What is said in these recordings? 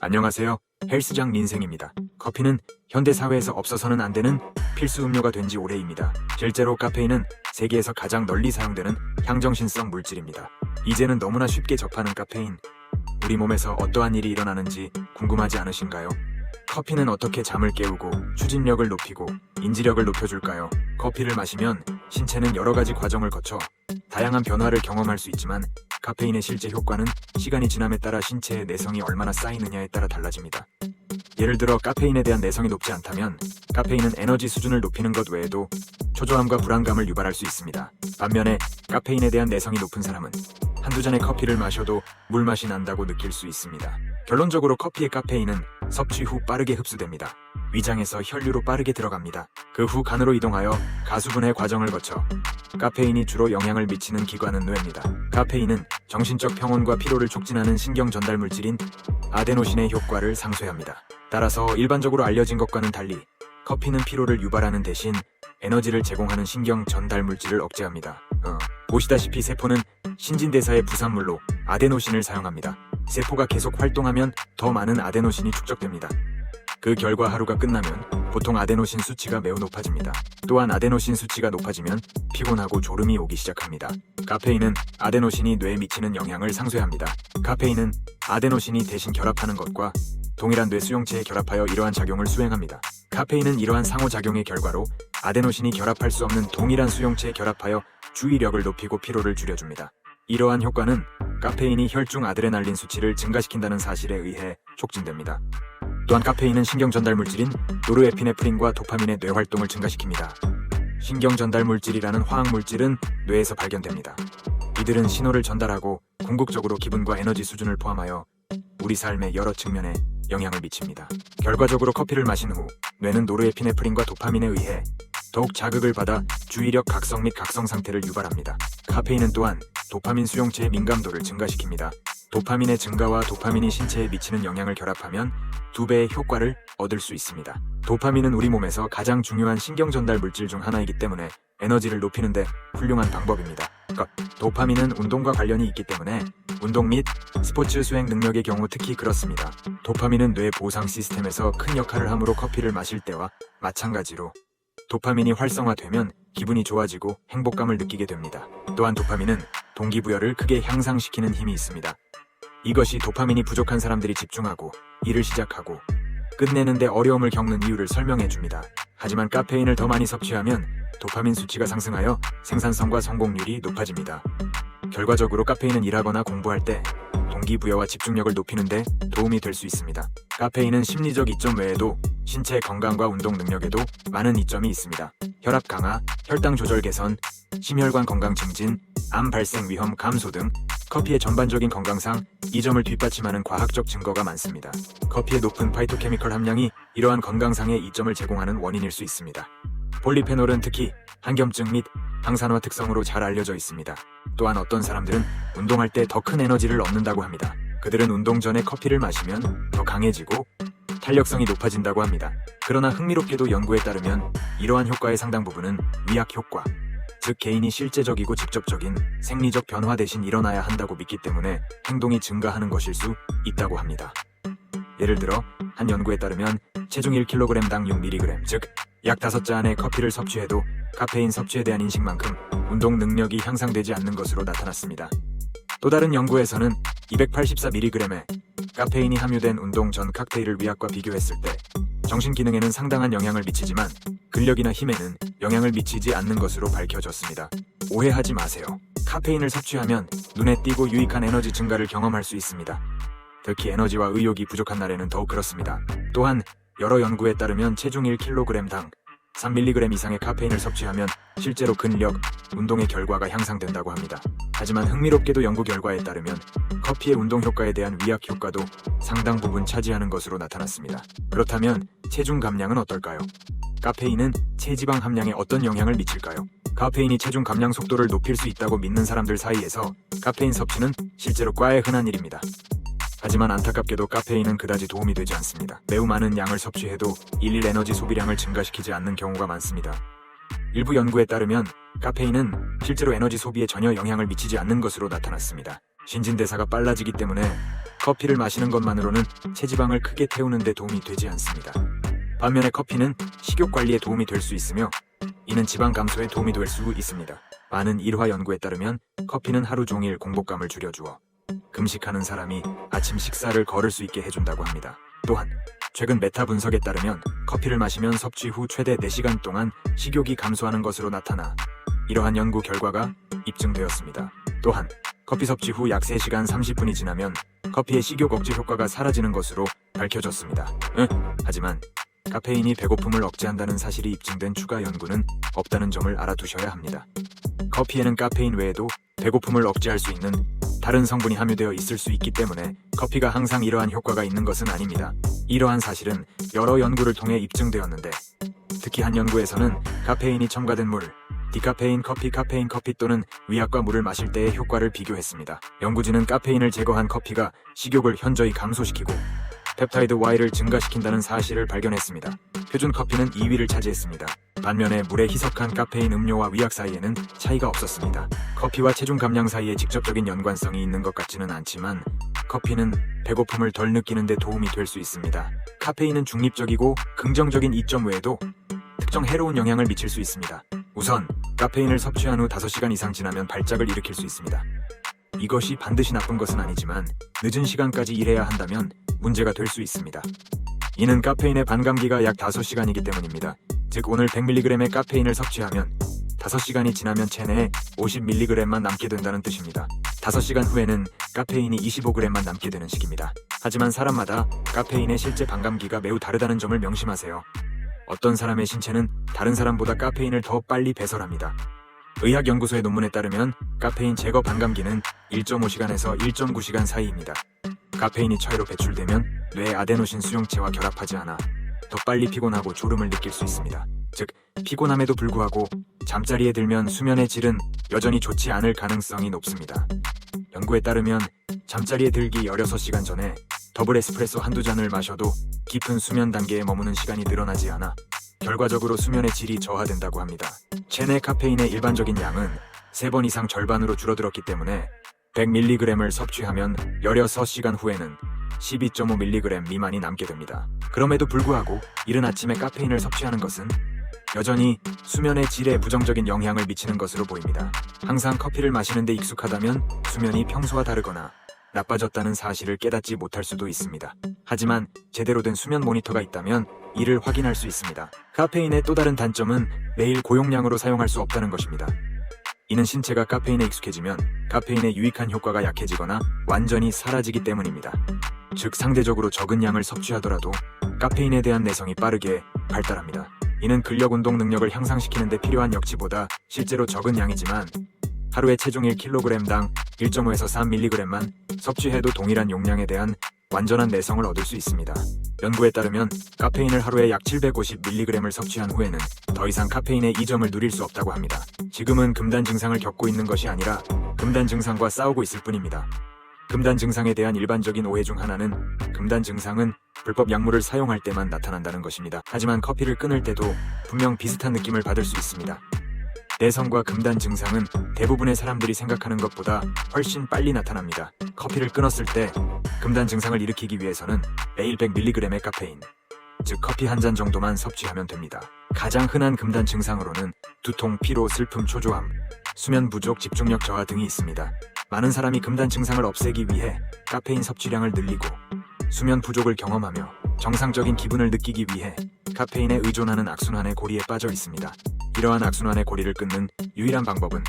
안녕하세요. 헬스장 민생입니다. 커피는 현대 사회에서 없어서는 안 되는 필수 음료가 된 지 오래입니다. 실제로 카페인은 세계에서 가장 널리 사용되는 향정신성 물질입니다. 이제는 너무나 쉽게 접하는 카페인. 우리 몸에서 어떠한 일이 일어나는지 궁금하지 않으신가요? 커피는 어떻게 잠을 깨우고 추진력을 높이고 인지력을 높여줄까요? 커피를 마시면 신체는 여러 가지 과정을 거쳐 다양한 변화를 경험할 수 있지만 카페인의 실제 효과는 시간이 지남에 따라 신체의 내성이 얼마나 쌓이느냐에 따라 달라집니다. 예를 들어 카페인에 대한 내성이 높지 않다면 카페인은 에너지 수준을 높이는 것 외에도 초조함과 불안감을 유발할 수 있습니다. 반면에 카페인에 대한 내성이 높은 사람은 한두 잔의 커피를 마셔도 물맛이 난다고 느낄 수 있습니다. 결론적으로 커피의 카페인은 섭취 후 빠르게 흡수됩니다. 위장에서 혈류로 빠르게 들어갑니다. 그 후 간으로 이동하여 가수분해 과정을 거쳐 카페인이 주로 영향을 미치는 기관은 뇌입니다. 카페인은 정신적 평온과 피로를 촉진하는 신경 전달 물질인 아데노신의 효과를 상쇄합니다. 따라서 일반적으로 알려진 것과는 달리 커피는 피로를 유발하는 대신 에너지를 제공하는 신경 전달 물질을 억제합니다. 어, 보시다시피 세포는 신진대사의 부산물로 아데노신을 사용합니다. 세포가 계속 활동하면 더 많은 아데노신이 축적됩니다. 그 결과 하루가 끝나면 보통 아데노신 수치가 매우 높아집니다. 또한 아데노신 수치가 높아지면 피곤하고 졸음이 오기 시작합니다. 카페인은 아데노신이 뇌에 미치는 영향을 상쇄합니다. 카페인은 아데노신이 대신 결합하는 것과 동일한 뇌 수용체에 결합하여 이러한 작용을 수행합니다. 카페인은 이러한 상호작용의 결과로 아데노신이 결합할 수 없는 동일한 수용체에 결합하여 주의력을 높이고 피로를 줄여줍니다. 이러한 효과는 카페인이 혈중 아드레날린 수치를 증가시킨다는 사실에 의해 촉진됩니다. 또한 카페인은 신경 전달 물질인 노르에피네프린과 도파민의 뇌 활동을 증가시킵니다. 신경 전달 물질이라는 화학 물질은 뇌에서 발견됩니다. 이들은 신호를 전달하고 궁극적으로 기분과 에너지 수준을 포함하여 우리 삶의 여러 측면에 영향을 미칩니다. 결과적으로 커피를 마신 후 뇌는 노르에피네프린과 도파민에 의해 더욱 자극을 받아 주의력 각성 및 각성 상태를 유발합니다. 카페인은 또한 도파민 수용체의 민감도를 증가시킵니다. 도파민의 증가와 도파민이 신체에 미치는 영향을 결합하면 두 배의 효과를 얻을 수 있습니다. 도파민은 우리 몸에서 가장 중요한 신경 전달 물질 중 하나이기 때문에 에너지를 높이는데 훌륭한 방법입니다. 그러니까 도파민은 운동과 관련이 있기 때문에 운동 및 스포츠 수행 능력의 경우 특히 그렇습니다. 도파민은 뇌 보상 시스템에서 큰 역할을 하므로 커피를 마실 때와 마찬가지로 도파민이 활성화되면 기분이 좋아지고 행복감을 느끼게 됩니다. 또한 도파민은 동기부여를 크게 향상시키는 힘이 있습니다. 이것이 도파민이 부족한 사람들이 집중하고 일을 시작하고 끝내는데 어려움을 겪는 이유를 설명해 줍니다. 하지만 카페인을 더 많이 섭취하면 도파민 수치가 상승하여 생산성과 성공률이 높아집니다. 결과적으로 카페인은 일하거나 공부할 때 동기부여와 집중력을 높이는데 도움이 될 수 있습니다. 카페인은 심리적 이점 외에도 신체 건강과 운동 능력에도 많은 이점이 있습니다. 혈압 강화, 혈당 조절 개선, 심혈관 건강 증진, 암 발생 위험 감소 등 커피의 전반적인 건강상 이 점을 뒷받침하는 과학적 증거가 많습니다. 커피의 높은 파이토케미컬 함량이 이러한 건강상의 이점을 제공하는 원인일 수 있습니다. 폴리페놀은 특히 항염증 및 항산화 특성으로 잘 알려져 있습니다. 또한 어떤 사람들은 운동할 때 더 큰 에너지를 얻는다고 합니다. 그들은 운동 전에 커피를 마시면 더 강해지고 탄력성이 높아진다고 합니다. 그러나 흥미롭게도 연구에 따르면 이러한 효과의 상당 부분은 위약 효과, 즉 개인이 실제적이고 직접적인 생리적 변화 대신 일어나야 한다고 믿기 때문에 행동이 증가하는 것일 수 있다고 합니다. 예를 들어 한 연구에 따르면 체중 1kg당 6mg, 즉 약 5잔의 커피를 섭취해도 카페인 섭취에 대한 인식만큼 운동 능력이 향상되지 않는 것으로 나타났습니다. 또 다른 연구에서는 284mg의 카페인이 함유된 운동 전 칵테일을 위약과 비교했을 때 정신 기능에는 상당한 영향을 미치지만 근력이나 힘에는 영향을 미치지 않는 것으로 밝혀졌습니다. 오해하지 마세요. 카페인을 섭취하면 눈에 띄고 유익한 에너지 증가를 경험할 수 있습니다. 특히 에너지와 의욕이 부족한 날에는 더욱 그렇습니다. 또한 여러 연구에 따르면 체중 1kg당 3mg 이상의 카페인을 섭취하면 실제로 근력, 운동의 결과가 향상된다고 합니다. 하지만 흥미롭게도 연구 결과에 따르면 커피의 운동 효과에 대한 위약 효과도 상당 부분 차지하는 것으로 나타났습니다. 그렇다면 체중 감량은 어떨까요? 카페인은 체지방 함량에 어떤 영향을 미칠까요? 카페인이 체중 감량 속도를 높일 수 있다고 믿는 사람들 사이에서 카페인 섭취는 실제로 꽤 흔한 일입니다. 하지만 안타깝게도 카페인은 그다지 도움이 되지 않습니다. 매우 많은 양을 섭취해도 일일 에너지 소비량을 증가시키지 않는 경우가 많습니다. 일부 연구에 따르면 카페인은 실제로 에너지 소비에 전혀 영향을 미치지 않는 것으로 나타났습니다. 신진대사가 빨라지기 때문에 커피를 마시는 것만으로는 체지방을 크게 태우는 데 도움이 되지 않습니다. 반면에 커피는 식욕 관리에 도움이 될 수 있으며 이는 지방 감소에 도움이 될 수 있습니다. 많은 일화 연구에 따르면 커피는 하루 종일 공복감을 줄여주어 금식하는 사람이 아침 식사를 걸을 수 있게 해준다고 합니다. 또한 최근 메타 분석에 따르면 커피를 마시면 섭취 후 최대 4시간 동안 식욕이 감소하는 것으로 나타나 이러한 연구 결과가 입증되었습니다. 또한 커피 섭취 후 약 3시간 30분이 지나면 커피의 식욕 억제 효과가 사라지는 것으로 밝혀졌습니다. 응, 하지만 카페인이 배고픔을 억제한다는 사실이 입증된 추가 연구는 없다는 점을 알아두셔야 합니다. 커피에는 카페인 외에도 배고픔을 억제할 수 있는 다른 성분이 함유되어 있을 수 있기 때문에 커피가 항상 이러한 효과가 있는 것은 아닙니다. 이러한 사실은 여러 연구를 통해 입증되었는데 특히 한 연구에서는 카페인이 첨가된 물, 디카페인 커피, 카페인 커피 또는 위약과 물을 마실 때의 효과를 비교했습니다. 연구진은 카페인을 제거한 커피가 식욕을 현저히 감소시키고 펩타이드 Y를 증가시킨다는 사실을 발견했습니다. 표준 커피는 2위를 차지했습니다. 반면에 물에 희석한 카페인 음료와 위약 사이에는 차이가 없었습니다. 커피와 체중 감량 사이에 직접적인 연관성이 있는 것 같지는 않지만 커피는 배고픔을 덜 느끼는 데 도움이 될 수 있습니다. 카페인은 중립적이고 긍정적인 이점 외에도 특정 해로운 영향을 미칠 수 있습니다. 우선 카페인을 섭취한 후 5시간 이상 지나면 발작을 일으킬 수 있습니다. 이것이 반드시 나쁜 것은 아니지만 늦은 시간까지 일해야 한다면 문제가 될 수 있습니다. 이는 카페인의 반감기가 약 5시간이기 때문입니다. 즉 오늘 100mg의 카페인을 섭취하면 5시간이 지나면 체내에 50mg만 남게 된다는 뜻입니다. 5시간 후에는 카페인이 25g만 남게 되는 시기입니다. 하지만 사람마다 카페인의 실제 반감기가 매우 다르다는 점을 명심하세요. 어떤 사람의 신체는 다른 사람보다 카페인을 더 빨리 배설합니다. 의학연구소의 논문에 따르면 카페인 제거 반감기는 1.5시간에서 1.9시간 사이입니다. 카페인이 처해로 배출되면 뇌 아데노신 수용체와 결합하지 않아 더 빨리 피곤하고 졸음을 느낄 수 있습니다. 즉, 피곤함에도 불구하고 잠자리에 들면 수면의 질은 여전히 좋지 않을 가능성이 높습니다. 연구에 따르면 잠자리에 들기 16시간 전에 더블 에스프레소 한두 잔을 마셔도 깊은 수면 단계에 머무는 시간이 늘어나지 않아 결과적으로 수면의 질이 저하된다고 합니다. 체내 카페인의 일반적인 양은 3번 이상 절반으로 줄어들었기 때문에 100mg을 섭취하면 16시간 후에는 12.5mg 미만이 남게 됩니다. 그럼에도 불구하고 이른 아침에 카페인을 섭취하는 것은 여전히 수면의 질에 부정적인 영향을 미치는 것으로 보입니다. 항상 커피를 마시는데 익숙하다면 수면이 평소와 다르거나 나빠졌다는 사실을 깨닫지 못할 수도 있습니다. 하지만 제대로 된 수면 모니터가 있다면 이를 확인할 수 있습니다. 카페인의 또 다른 단점은 매일 고용량으로 사용할 수 없다는 것입니다. 이는 신체가 카페인에 익숙해지면 카페인의 유익한 효과가 약해지거나 완전히 사라지기 때문입니다. 즉 상대적으로 적은 양을 섭취하더라도 카페인에 대한 내성이 빠르게 발달합니다. 이는 근력 운동 능력을 향상시키는 데 필요한 역치보다 실제로 적은 양이지만 하루에 체중 1kg당 1.5에서 3mg만 섭취해도 동일한 용량에 대한 완전한 내성을 얻을 수 있습니다. 연구에 따르면 카페인을 하루에 약 750mg을 섭취한 후에는 더 이상 카페인의 이점을 누릴 수 없다고 합니다. 지금은 금단 증상을 겪고 있는 것이 아니라 금단 증상과 싸우고 있을 뿐입니다. 금단 증상에 대한 일반적인 오해 중 하나는 금단 증상은 불법 약물을 사용할 때만 나타난다는 것입니다. 하지만 커피를 끊을 때도 분명 비슷한 느낌을 받을 수 있습니다. 내성과 금단 증상은 대부분의 사람들이 생각하는 것보다 훨씬 빨리 나타납니다. 커피를 끊었을 때 금단 증상을 일으키기 위해서는 매일 100mg의 카페인, 즉 커피 한 잔 정도만 섭취하면 됩니다. 가장 흔한 금단 증상으로는 두통, 피로, 슬픔, 초조함, 수면 부족, 집중력 저하 등이 있습니다. 많은 사람이 금단 증상을 없애기 위해 카페인 섭취량을 늘리고 수면 부족을 경험하며 정상적인 기분을 느끼기 위해 카페인에 의존하는 악순환의 고리에 빠져 있습니다. 이러한 악순환의 고리를 끊는 유일한 방법은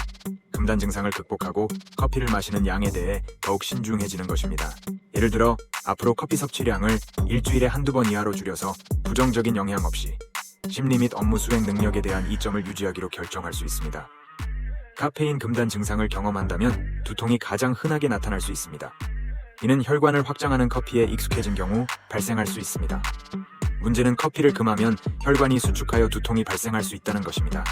금단 증상을 극복하고 커피를 마시는 양에 대해 더욱 신중해지는 것입니다. 예를 들어 앞으로 커피 섭취량을 일주일에 한두 번 이하로 줄여서 부정적인 영향 없이 심리 및 업무 수행 능력에 대한 이점을 유지하기로 결정할 수 있습니다. 카페인 금단 증상을 경험한다면 두통이 가장 흔하게 나타날 수 있습니다. 이는 혈관을 확장하는 커피에 익숙해진 경우 발생할 수 있습니다. 문제는 커피를 금하면 혈관이 수축하여 두통이 발생할 수 있다는 것입니다.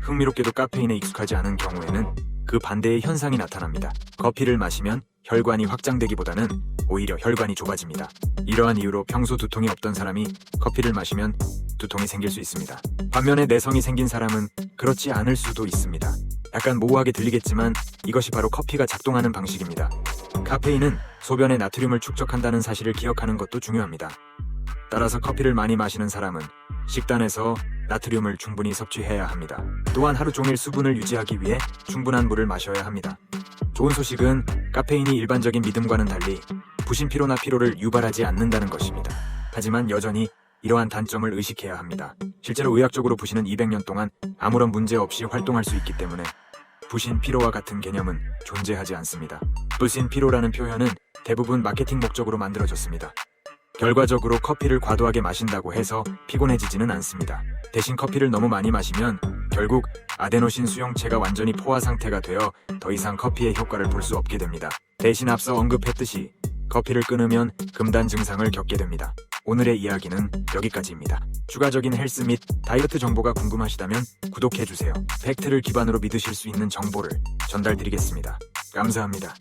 흥미롭게도 카페인에 익숙하지 않은 경우에는 그 반대의 현상이 나타납니다. 커피를 마시면 혈관이 확장되기보다는 오히려 혈관이 좁아집니다. 이러한 이유로 평소 두통이 없던 사람이 커피를 마시면 두통이 생길 수 있습니다. 반면에 내성이 생긴 사람은 그렇지 않을 수도 있습니다. 약간 모호하게 들리겠지만 이것이 바로 커피가 작동하는 방식입니다. 카페인은 소변에 나트륨을 축적한다는 사실을 기억하는 것도 중요합니다. 따라서 커피를 많이 마시는 사람은 식단에서 나트륨을 충분히 섭취해야 합니다. 또한 하루 종일 수분을 유지하기 위해 충분한 물을 마셔야 합니다. 좋은 소식은 카페인이 일반적인 믿음과는 달리 부신 피로나 피로를 유발하지 않는다는 것입니다. 하지만 여전히 이러한 단점을 의식해야 합니다. 실제로 의학적으로 부신은 200년 동안 아무런 문제 없이 활동할 수 있기 때문에 부신 피로와 같은 개념은 존재하지 않습니다. 부신 피로라는 표현은 대부분 마케팅 목적으로 만들어졌습니다. 결과적으로 커피를 과도하게 마신다고 해서 피곤해지지는 않습니다. 대신 커피를 너무 많이 마시면 결국 아데노신 수용체가 완전히 포화 상태가 되어 더 이상 커피의 효과를 볼 수 없게 됩니다. 대신 앞서 언급했듯이 커피를 끊으면 금단 증상을 겪게 됩니다. 오늘의 이야기는 여기까지입니다. 추가적인 헬스 및 다이어트 정보가 궁금하시다면 구독해주세요. 팩트를 기반으로 믿으실 수 있는 정보를 전달드리겠습니다. 감사합니다.